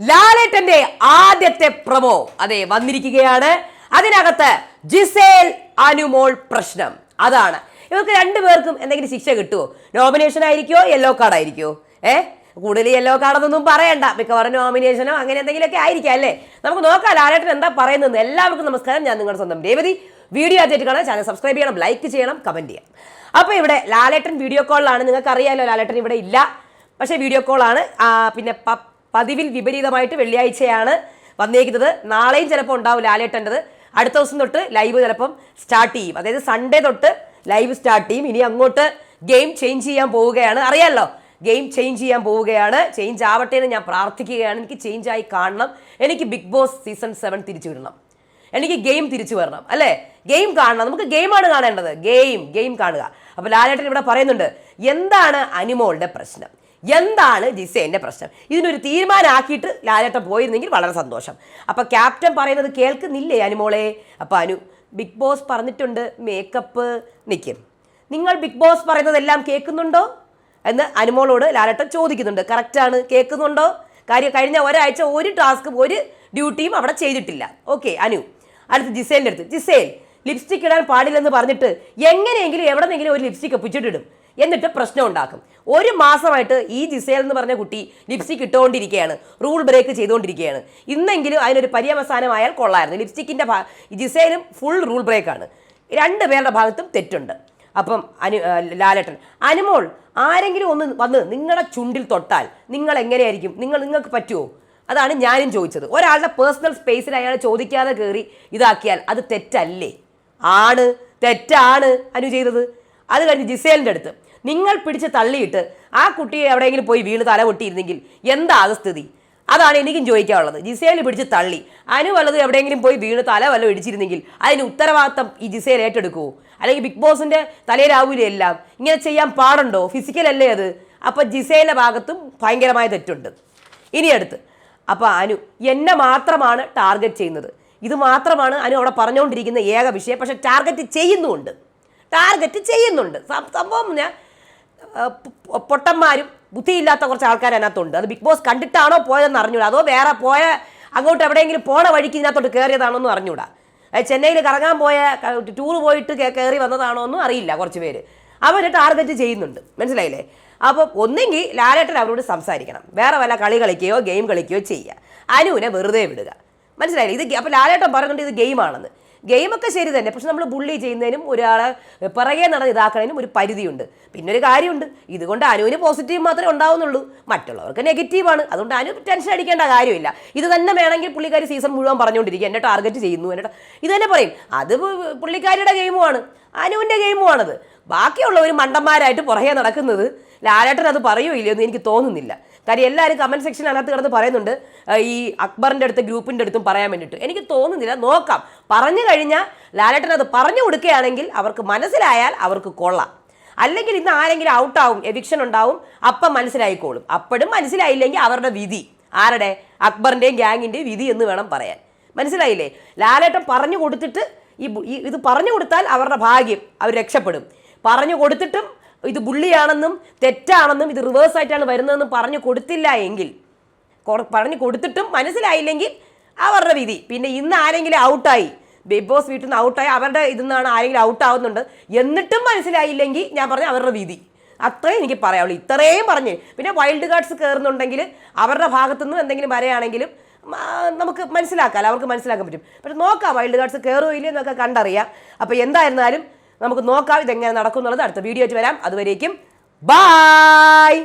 ലാലേട്ടന്റെ ആദ്യത്തെ പ്രമോ. അതെ വന്നിരിക്കുകയാണ്. അതിനകത്ത് ജിസേൽ അനുമോൾ പ്രശ്നം. അതാണ്. ഇവർക്ക് രണ്ടുപേർക്കും എന്തെങ്കിലും ശിക്ഷ കിട്ടുമോ നോമിനേഷൻ ആയിരിക്കുമോ യെല്ലോ കാർഡ് ആയിരിക്കുമോ ഏ? കൂടുതൽ യെല്ലോ കാർഡെന്നൊന്നും പറയണ്ട. മിക്കവാറും നോമിനേഷനോ അങ്ങനെ എന്തെങ്കിലുമൊക്കെ ആയിരിക്കാം അല്ലേ? നമുക്ക് നോക്കാം ലാലേട്ടൻ എന്താ പറയുന്നത് എല്ലാവർക്കും നമസ്കാരം. ഞാൻ നിങ്ങളുടെ സ്വന്തം രേവതി. വീഡിയോ ആദ്യമായിട്ട് കാണാൻ ചാനൽ സബ്സ്ക്രൈബ് ചെയ്യണം ലൈക്ക് ചെയ്യണം കമന്റ് ചെയ്യണം അപ്പോൾ ഇവിടെ ലാലേട്ടൻ വീഡിയോ കോളിലാണ് നിങ്ങൾക്ക് അറിയാമല്ലോ ലാലേട്ടൻ ഇവിടെ ഇല്ല. പക്ഷേ വീഡിയോ കോളാണ് പിന്നെ പ- പതിവിൽ വിപരീതമായിട്ട് വെള്ളിയാഴ്ചയാണ് വന്നേക്കുന്നത്. നാളെയും ചിലപ്പോൾ ഉണ്ടാവും ലാലേട്ടന്റെത്. അടുത്ത ദിവസം തൊട്ട് ലൈവ് ചിലപ്പം സ്റ്റാർട്ട് ചെയ്യും. അതായത് സൺഡേ തൊട്ട് ലൈവ് സ്റ്റാർട്ട് ചെയ്യും. ഇനി അങ്ങോട്ട് ഗെയിം ചേഞ്ച് ചെയ്യാൻ പോവുകയാണ്. അറിയാമല്ലോ ഗെയിം ചേഞ്ച് ചെയ്യാൻ പോവുകയാണ്. ചേഞ്ച് ആവട്ടെ എന്ന് ഞാൻ പ്രാർത്ഥിക്കുകയാണ്. എനിക്ക് ചേഞ്ച് ആയി കാണണം. എനിക്ക് ബിഗ് ബോസ് സീസൺ സെവൻ തിരിച്ചു വിടണം. എനിക്ക് ഗെയിം തിരിച്ചു വരണം. അല്ലേ? ഗെയിം കാണണം. നമുക്ക് ഗെയിമാണ് കാണേണ്ടത്. ഗെയിം ഗെയിം കാണുക. അപ്പോൾ ലാലേട്ടൻ ഇവിടെ പറയുന്നുണ്ട് എന്താണ് അനിമോളുടെ പ്രശ്നം? എന്താണ് ജിസേന്റെ പ്രശ്നം? ഇതിനൊരു തീരുമാനമാക്കിയിട്ട് ലാലേട്ടൻ പോയിരുന്നെങ്കിൽ വളരെ സന്തോഷം. അപ്പോൾ ക്യാപ്റ്റൻ പറയുന്നത് കേൾക്കുന്നില്ലേ അനുമോളെ അപ്പോൾ അനു ബിഗ് ബോസ് പറഞ്ഞിട്ടുണ്ട് മേക്കപ്പ് നിൽക്കും നിങ്ങൾ ബിഗ് ബോസ് പറയുന്നതെല്ലാം കേൾക്കുന്നുണ്ടോ? എന്ന് അനുമോളോട് ലാലേട്ടൻ ചോദിക്കുന്നുണ്ട്. കറക്റ്റാണ് കേൾക്കുന്നുണ്ടോ? കാര്യം കഴിഞ്ഞ ഒരാഴ്ച ഒരു ടാസ്കും ഒരു ഡ്യൂട്ടിയും അവിടെ ചെയ്തിട്ടില്ല. ഓക്കെ അനു. അടുത്ത് ജിസേലിന്റെ അടുത്ത്. ജിസേൽ ലിപ്സ്റ്റിക് ഇടാൻ പാടില്ലെന്ന് പറഞ്ഞിട്ട് എങ്ങനെയെങ്കിലും എവിടെന്നെങ്കിലും ഒരു ലിപ്സ്റ്റിക് ഒപ്പിച്ചിട്ടിടും. എന്നിട്ട് പ്രശ്നം ഉണ്ടാക്കും. ഒരു മാസമായിട്ട് ഈ ജിസേൽ എന്ന് പറഞ്ഞ കുട്ടി ലിപ്സ്റ്റിക് ഇട്ടുകൊണ്ടിരിക്കുകയാണ്. റൂൾ ബ്രേക്ക് ചെയ്തുകൊണ്ടിരിക്കുകയാണ്. ഇന്നെങ്കിലും അതിനൊരു പര്യവസാനമായാൽ കൊള്ളായിരുന്നു. ലിപ്സ്റ്റിക്കിന്റെ ജിസേലും ഫുൾ റൂൾ ബ്രേക്കാണ് രണ്ട് പേരുടെ ഭാഗത്തും തെറ്റുണ്ട്. അപ്പം അനു ലാലേട്ടൻ അനുമോൾ ആരെങ്കിലും ഒന്ന് വന്ന് നിങ്ങളുടെ ചുണ്ടിൽ തൊട്ടാൽ നിങ്ങൾ എങ്ങനെയായിരിക്കും? നിങ്ങൾ നിങ്ങൾക്ക് പറ്റുമോ അതാണ് ഞാനും ചോദിച്ചത്. ഒരാളുടെ പേഴ്സണൽ സ്പേസിൽ അയാൾ ചോദിക്കാതെ കയറി ഇതാക്കിയാൽ അത് തെറ്റല്ലേ? ആണ് തെറ്റാണ് അനു ചെയ്തത്. അത് കഴിഞ്ഞ് ജിസേലിന്റെ അടുത്ത് നിങ്ങൾ പിടിച്ച് തള്ളിയിട്ട് ആ കുട്ടിയെ എവിടെയെങ്കിലും പോയി വീണ് തല പൊട്ടിയിരുന്നെങ്കിൽ എന്താ അത് സ്ഥിതി? അതാണ് എനിക്കും ചോദിക്കാനുള്ളത്. ജിസേൽ പിടിച്ച് തള്ളി. അനു വല്ലത് എവിടെയെങ്കിലും പോയി വീണ് തല വല്ലതും ഇടിച്ചിരുന്നെങ്കിൽ അതിന് ഉത്തരവാദിത്തം ഈ ജിസേൽ ഏറ്റെടുക്കുമോ അല്ലെങ്കിൽ ബിഗ് ബോസിന്റെ തലയിലാവൂലേ എല്ലാം ഇങ്ങനെ ചെയ്യാൻ പാടുണ്ടോ? ഫിസിക്കൽ അല്ലേ അത്? അപ്പം ജിസേലിന്റെ ഭാഗത്തും ഭയങ്കരമായ തെറ്റുണ്ട്. ഇനി അടുത്ത്. അപ്പോൾ അനു എന്നെ മാത്രമാണ് ടാർഗറ്റ് ചെയ്യുന്നത്. ഇത് മാത്രമാണ് അനു അവിടെ പറഞ്ഞുകൊണ്ടിരിക്കുന്ന ഏക വിഷയം. പക്ഷേ ടാർഗറ്റ് ചെയ്യുന്നുമുണ്ട്. ടാർഗറ്റ് ചെയ്യുന്നുണ്ട്. സംഭവം ഞാൻ പൊട്ടന്മാരും ബുദ്ധിയില്ലാത്ത കുറച്ച് ആൾക്കാർ അതിനകത്തുണ്ട്. അത് ബിഗ് ബോസ് കണ്ടിട്ടാണോ പോയതെന്ന് അറിഞ്ഞൂടാ. അതോ വേറെ പോയ അങ്ങോട്ട് എവിടെയെങ്കിലും പോണ വഴിക്ക് ഇതിനകത്തോട്ട് കയറിയതാണോ എന്ന് അറിഞ്ഞൂടാ. ചെന്നൈയിൽ കറങ്ങാൻ പോയ ടൂർ പോയിട്ട് കയറി വന്നതാണോ എന്നും അറിയില്ല കുറച്ച് പേര്. അവർ ടാർഗറ്റ് ചെയ്യുന്നുണ്ട്. മനസ്സിലായില്ലേ? അപ്പോൾ ഒന്നെങ്കിൽ ലാലേട്ടൻ അവരോട് സംസാരിക്കണം. വേറെ വല്ല കളി കളിക്കുകയോ ഗെയിം കളിക്കുകയോ ചെയ്യുക അനുവിനെ വെറുതെ വിടുക. മനസ്സിലായില്ലേ? ഇത് അപ്പോൾ ലാലേട്ടൻ പറയുന്നുണ്ട് ഇത് ഗെയിമാണെന്ന് ഗെയിമൊക്കെ ശരി തന്നെ. പക്ഷെ നമ്മൾ ബുള്ളി ചെയ്യുന്നതിനും ഒരാളെ പിറകെ നടന്ന് ഇതാക്കുന്നതിനും ഒരു പരിധിയുണ്ട്. പിന്നെ ഒരു കാര്യമുണ്ട്. ഇതുകൊണ്ട് അനുവിന് പോസിറ്റീവ് മാത്രമേ ഉണ്ടാവുന്നുള്ളൂ. മറ്റുള്ളവർക്ക് നെഗറ്റീവാണ് അതുകൊണ്ട് അനു ടെൻഷൻ അടിക്കേണ്ട കാര്യമില്ല. ഇത് തന്നെ വേണമെങ്കിൽ പുള്ളിക്കാരി സീസൺ മുഴുവൻ പറഞ്ഞുകൊണ്ടിരിക്കുക. എന്നെ ടാർഗറ്റ് ചെയ്യുന്നു. എന്നെ ഇത് തന്നെ പറയും. അത് പുള്ളിക്കാരിയുടെ ഗെയിമുമാണ് അനുവിന്റെ ഗെയിമുമാണത് ബാക്കിയുള്ളവർ മണ്ടന്മാരായിട്ട് പുറകെ നടക്കുന്നത് ലാലേട്ടൻ അത് പറയുമോ ഇല്ലയോ എന്ന് എനിക്ക് തോന്നുന്നില്ല. കാര്യം എല്ലാവരും കമന്റ് സെക്ഷനകത്ത് കിടന്ന് പറയുന്നുണ്ട് ഈ അക്ബറിന്റെ അടുത്ത് ഗ്രൂപ്പിന്റെ അടുത്തും പറയാൻ വേണ്ടിയിട്ട്. എനിക്ക് തോന്നുന്നില്ല നോക്കാം. പറഞ്ഞു കഴിഞ്ഞാൽ ലാലേട്ടൻ അത് പറഞ്ഞു കൊടുക്കുകയാണെങ്കിൽ അവർക്ക് മനസ്സിലായാൽ അവർക്ക് കൊള്ളാം. അല്ലെങ്കിൽ ഇന്ന് ആരെങ്കിലും ഔട്ടാവും എവിക്ഷൻ ഉണ്ടാവും അപ്പം മനസ്സിലായിക്കോളും. അപ്പോഴും മനസ്സിലായില്ലെങ്കിൽ അവരുടെ വിധി. ആരുടെ? അക്ബറിന്റെയും ഗ്യാങ്ങിന്റെയും വിധി എന്ന് വേണം പറയാൻ. മനസ്സിലായില്ലേ? ലാലേട്ടൻ പറഞ്ഞു കൊടുത്തിട്ട് ഈ ഇത് പറഞ്ഞു കൊടുത്താൽ അവരുടെ ഭാഗ്യം അവർ രക്ഷപ്പെടും. പറഞ്ഞു കൊടുത്തിട്ടും ഇത് ബുള്ളിയാണെന്നും തെറ്റാണെന്നും ഇത് റിവേഴ്സ് ആയിട്ടാണ് വരുന്നതെന്നും പറഞ്ഞു കൊടുത്തില്ല എങ്കിൽ പറഞ്ഞു കൊടുത്തിട്ടും മനസ്സിലായില്ലെങ്കിൽ അവരുടെ വിധി. പിന്നെ ഇന്ന് ആരെങ്കിലും ഔട്ടായി ബിഗ് ബോസ് വീട്ടിൽ നിന്ന് ഔട്ടായി അവരുടെ ഇതിൽ നിന്നാണ് ആരെങ്കിലും ഔട്ട് ആവുന്നുണ്ട് എന്നിട്ടും മനസ്സിലായില്ലെങ്കിൽ ഞാൻ പറഞ്ഞ അവരുടെ വിധി. അത്രയും എനിക്ക് പറയാവുള്ളൂ ഇത്രയും പറഞ്ഞ് പിന്നെ വൈൽഡ് കാർഡ്സ് കയറുന്നുണ്ടെങ്കിൽ അവരുടെ ഭാഗത്തുനിന്നും എന്തെങ്കിലും വരെയാണെങ്കിലും നമുക്ക് മനസ്സിലാക്കാം അവർക്ക് മനസ്സിലാക്കാൻ പറ്റും. പക്ഷെ നോക്കാം വൈൽഡ് കാർഡ്സ് കയറുമോ ഇല്ലയോ എന്നൊക്കെ കണ്ടറിയാം. അപ്പോൾ എന്തായിരുന്നാലും നമുക്ക് നോക്കാം ഇതെങ്ങനെ നടക്കും എന്നുള്ളത് അടുത്ത വീഡിയോ ആയിട്ട് വരാം. അതുവരേക്കും ബായ്